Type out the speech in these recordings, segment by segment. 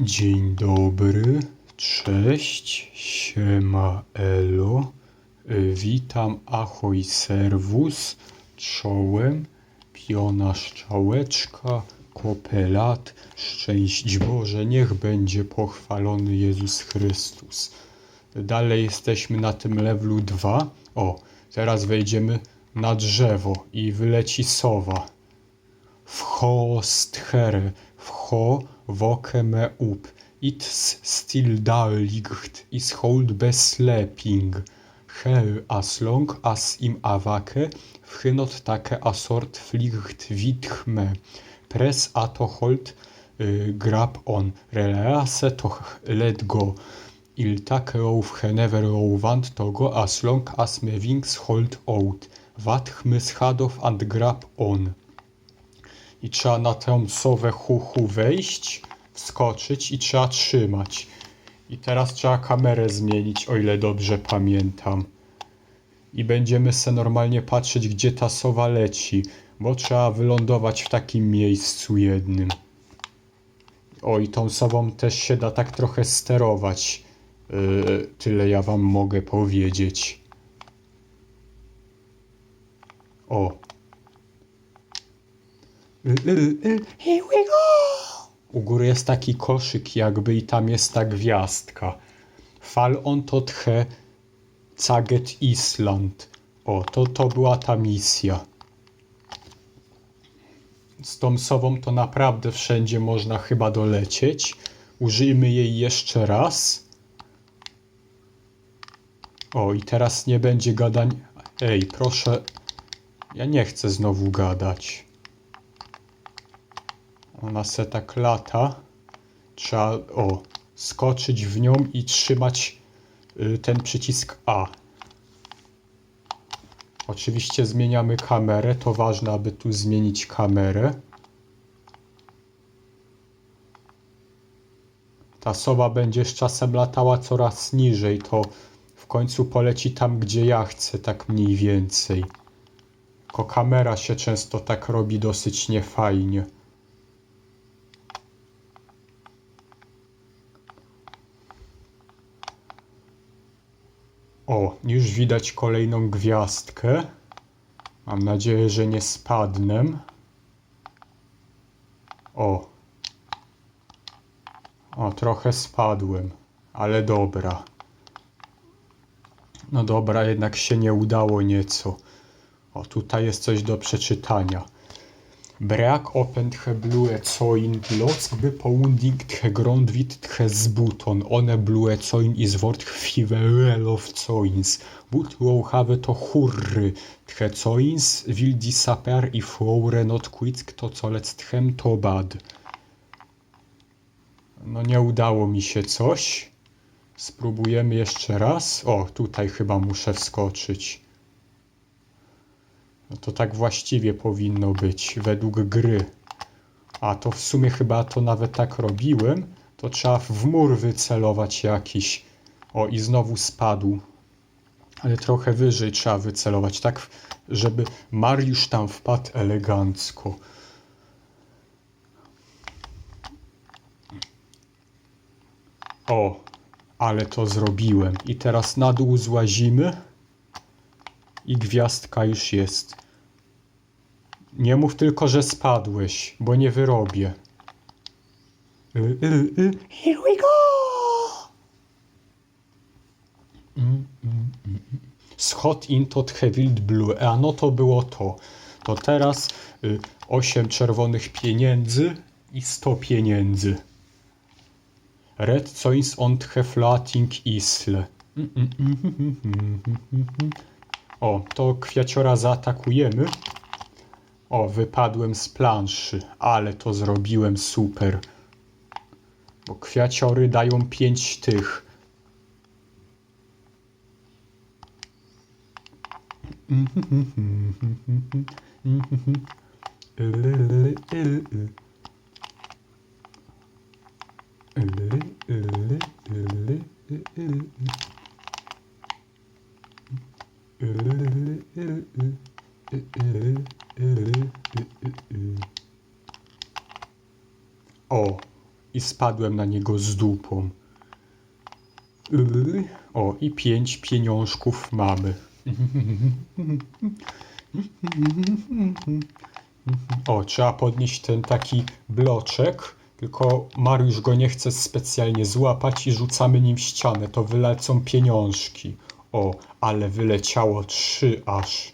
Dzień dobry, cześć, siema elo, witam ahoj serwus, czołem, piona szczałeczka, kopelat, szczęść Boże, niech będzie pochwalony Jezus Chrystus. Dalej jesteśmy na tym levelu 2. O, teraz wejdziemy na drzewo i wyleci sowa. Who sthere, who woke me up, it's still dalligt, is hold besleeping. Hell as long as im avake, vchnot take asort fliegt vitch me. Press ato hold y, grab on, release to let go. Il take of never want to go as long as me wings hold out. Wat me schadow and grab on i trzeba na tę sowę huchu wejść, wskoczyć i trzeba trzymać. I teraz trzeba kamerę zmienić, o ile dobrze pamiętam. I będziemy se normalnie patrzeć, gdzie ta sowa leci, bo trzeba wylądować w takim miejscu jednym. O, i tą sową też się da tak trochę sterować. Yy, tyle ja wam mogę powiedzieć. O, Here we go! U góry jest taki koszyk jakby i tam jest ta gwiazdka. Fal on to tche Caget Island. O, to, to była ta misja. Z tą sową to naprawdę wszędzie można chyba dolecieć. Użyjmy jej jeszcze raz. O, i teraz nie będzie gadań. Ej, proszę. Ja nie chcę znowu gadać. Ona se tak lata. Trzeba, o, skoczyć w nią i trzymać y, ten przycisk A. Oczywiście zmieniamy kamerę. To ważne, aby tu zmienić kamerę. Ta sowa będzie z czasem latała coraz niżej. To w końcu poleci tam, gdzie ja chcę, tak mniej więcej. Tylko kamera się często tak robi dosyć niefajnie. O, już widać kolejną gwiazdkę. Mam nadzieję, że nie spadnę. O. O, trochę spadłem, ale dobra. No dobra, jednak się nie udało nieco. O, tutaj jest coś do przeczytania. Brak opent he blue coin lock by pounding the ground with the zbuton. One blue coin is worth five of coins. But will have to hurry. The coins will disappear if we not quit. Kto co lec tchem to bad. No nie udało mi się coś. Spróbujemy jeszcze raz. O, tutaj chyba muszę wskoczyć. No to tak właściwie powinno być według gry. A to w sumie chyba to nawet tak robiłem. To trzeba w mur wycelować jakiś. O i znowu spadł. Ale trochę wyżej trzeba wycelować, tak żeby Mariusz tam wpadł elegancko. O, ale to zrobiłem. I teraz na dół złazimy i gwiazdka już jest. Nie mów tylko, że spadłeś, bo nie wyrobię. Y, y, y. Here we go! Mm, mm, mm. Schod in tot hewild blue. A no to było to. To teraz y, 8 czerwonych pieniędzy i 100 pieniędzy. Red coins on heflating isle. Mm, mm, mm, mm, mm, mm, mm. O, to kwiaciora zaatakujemy. O, wypadłem z planszy, ale to zrobiłem super. Bo kwiaciory dają pięć tych. O, i spadłem na niego z dupą. O, i pięć pieniążków mamy. O, trzeba podnieść ten taki bloczek, tylko Mariusz go nie chce specjalnie złapać i rzucamy nim w ścianę, to wylecą pieniążki. O, ale wyleciało trzy aż.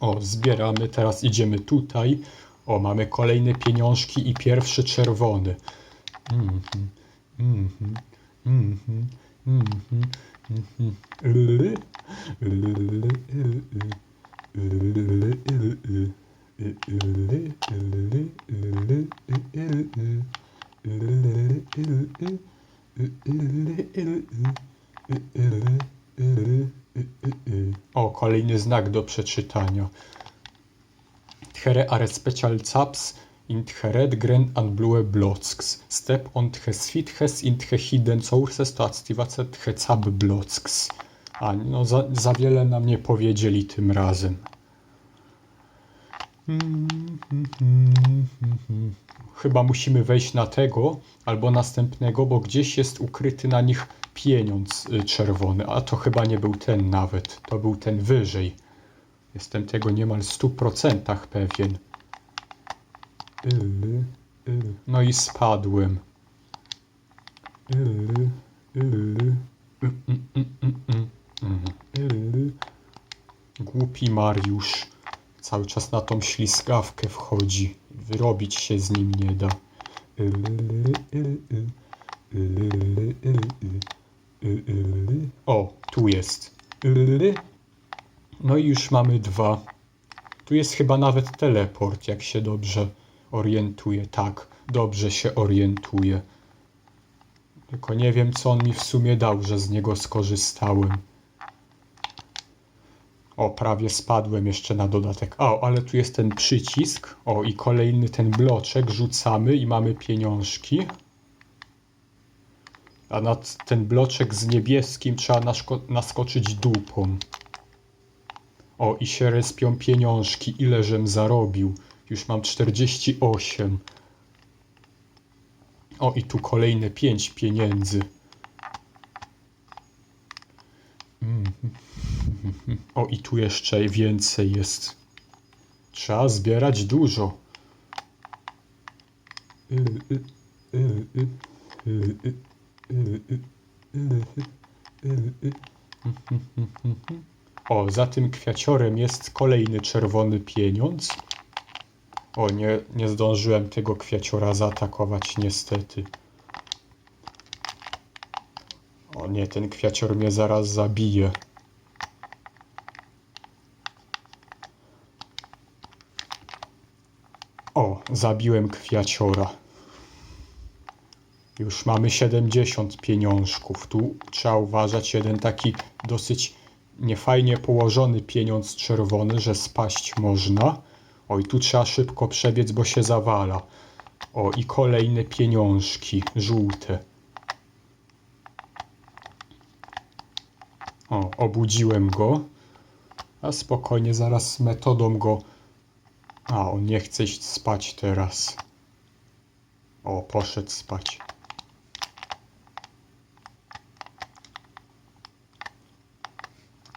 O, zbieramy, teraz idziemy tutaj. O, mamy kolejne pieniążki i pierwszy czerwony. Mhm, mhm, mhm, mhm, O, kolejny znak do przeczytania. There are special in Tcheret Gren and Blue Blocks. Step on Tche Svitches in Tche Hidden Sources to activace Tche Zap Blocks. A, no za, za wiele nam nie powiedzieli tym razem. Chyba musimy wejść na tego albo następnego, bo gdzieś jest ukryty na nich pieniądz y, czerwony, a to chyba nie był ten nawet, to był ten wyżej. Jestem tego niemal w 100% pewien. No i spadłem. Głupi Mariusz. Cały czas na tą ślizgawkę wchodzi. Wyrobić się z nim nie da. O, tu jest. No i już mamy dwa. Tu jest chyba nawet teleport, jak się dobrze orientuję. Tak, dobrze się orientuję. Tylko nie wiem, co on mi w sumie dał, że z niego skorzystałem. O, prawie spadłem jeszcze na dodatek. O, ale tu jest ten przycisk. O, i kolejny ten bloczek rzucamy i mamy pieniążki. A na ten bloczek z niebieskim trzeba naskoczyć dupą. O, i się respią pieniążki. Ile żem zarobił? Już mam 48. O, i tu kolejne 5 pieniędzy. O, i tu jeszcze więcej jest. Trzeba zbierać dużo. O, za tym kwiaciorem jest kolejny czerwony pieniądz. O, nie, nie zdążyłem tego kwiaciora zaatakować niestety. O nie, ten kwiacior mnie zaraz zabije. O, zabiłem kwiaciora. Już mamy 70 pieniążków. Tu trzeba uważać jeden taki dosyć niefajnie położony pieniądz czerwony, że spaść można. Oj, tu trzeba szybko przebiec, bo się zawala. O, i kolejne pieniążki, żółte. O, obudziłem go. A spokojnie, zaraz metodą go... A, on nie chce iść spać teraz. O, poszedł spać.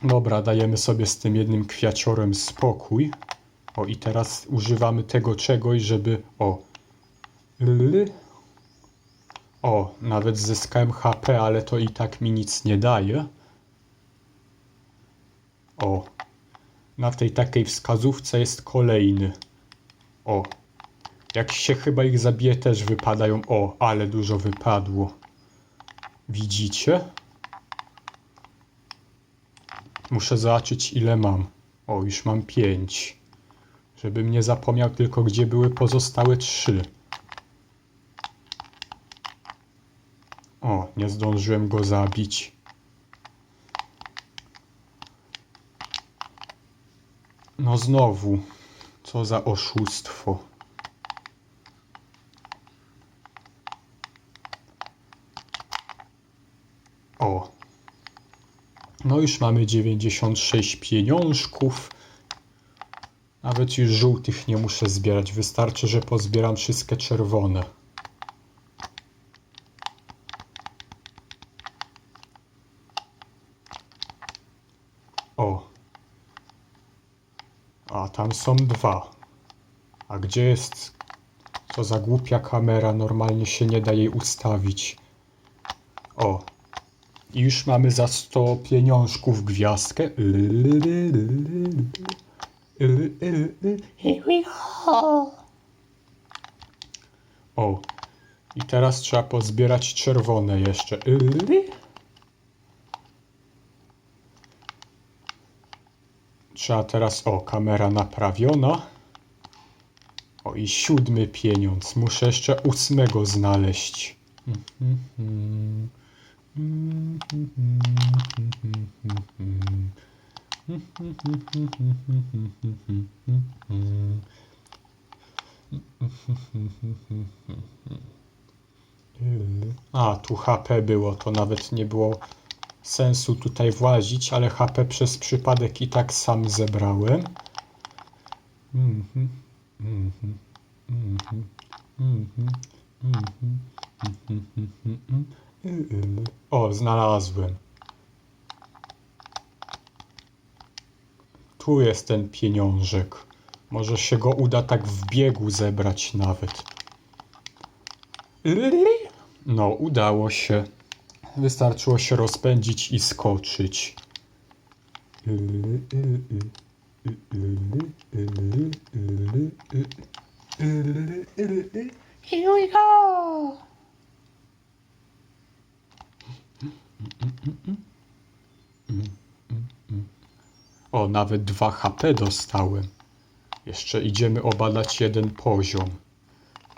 Dobra, dajemy sobie z tym jednym kwiaciorem spokój. O, i teraz używamy tego czegoś, żeby... O. Ly. O, nawet zyskałem HP, ale to i tak mi nic nie daje. O. Na tej takiej wskazówce jest kolejny. O. Jak się chyba ich zabije, też wypadają. O, ale dużo wypadło. Widzicie? Muszę zobaczyć, ile mam. O, już mam pięć. Żebym nie zapomniał tylko, gdzie były pozostałe trzy. O, nie zdążyłem go zabić. No znowu. Co za oszustwo. O. No już mamy 96 pieniążków. Nawet już żółtych nie muszę zbierać. Wystarczy, że pozbieram wszystkie czerwone. O. A tam są dwa. A gdzie jest... Co za głupia kamera, normalnie się nie da jej ustawić. O. I już mamy za 100 pieniążków gwiazdkę. Here we go. O. I teraz trzeba pozbierać czerwone jeszcze. Trzeba teraz, o, kamera naprawiona. O, i siódmy pieniądz. Muszę jeszcze ósmego znaleźć. A, tu HP było, to nawet nie było sensu tutaj włazić, ale HP przez przypadek i tak sam zebrałem. Mhm, mhm, Tu jest ten pieniążek. Może się go uda tak w biegu zebrać nawet. No, udało się. Wystarczyło się rozpędzić i skoczyć. Here we go. O, nawet 2 HP dostałem. Jeszcze idziemy obadać jeden poziom.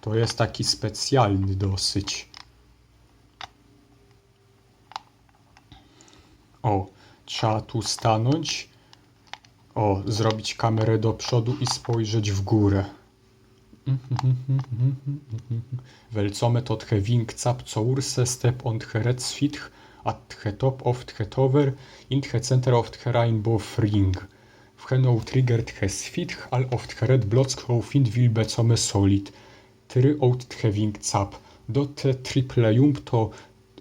To jest taki specjalny dosyć. O, trzeba tu stanąć. O, zrobić kamerę do przodu i spojrzeć w górę. Velcomet od he vingcap course step on the red svitch at the top of the tower in the center of the rainbow ring. W heno triggered he svitch all of the red blocks how find will become solid. Try out the vingcap. Dot the triple jump to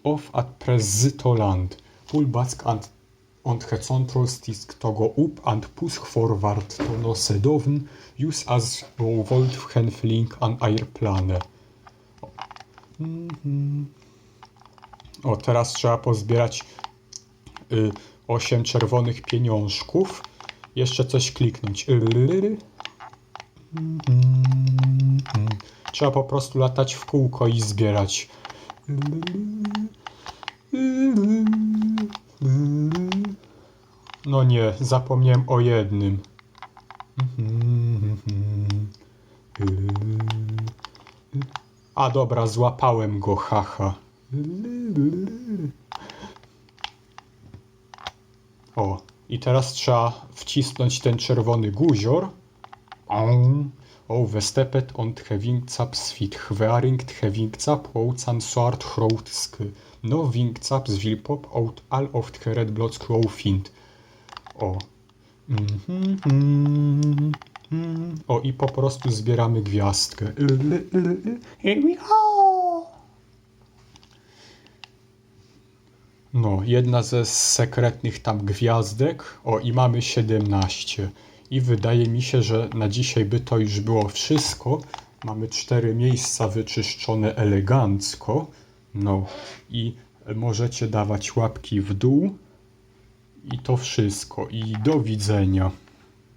off at press to land. Pull back and on the control stick to go up and push forward to no sedowny use as volt flying an airplane. Mhm. O, teraz trzeba pozbierać y, 8 czerwonych pieniążków. Jeszcze coś kliknąć. Mhm. Trzeba po prostu latać w kółko i zbierać. No nie, zapomniałem o jednym. A dobra, złapałem go, haha. O, i teraz trzeba wcisnąć ten czerwony guzior. O, westepet on tchewingcap swit chwearing tchewingcap oucan soart. No wingcap z wilpop out all of the red blood find. O. Mhm. O, i po prostu zbieramy gwiazdkę. Here we go. No, jedna ze sekretnych tam gwiazdek. O, i mamy 17. I wydaje mi się, że na dzisiaj by to już było wszystko. Mamy cztery miejsca wyczyszczone elegancko. No, i możecie dawać łapki w dół. I to wszystko. I do widzenia.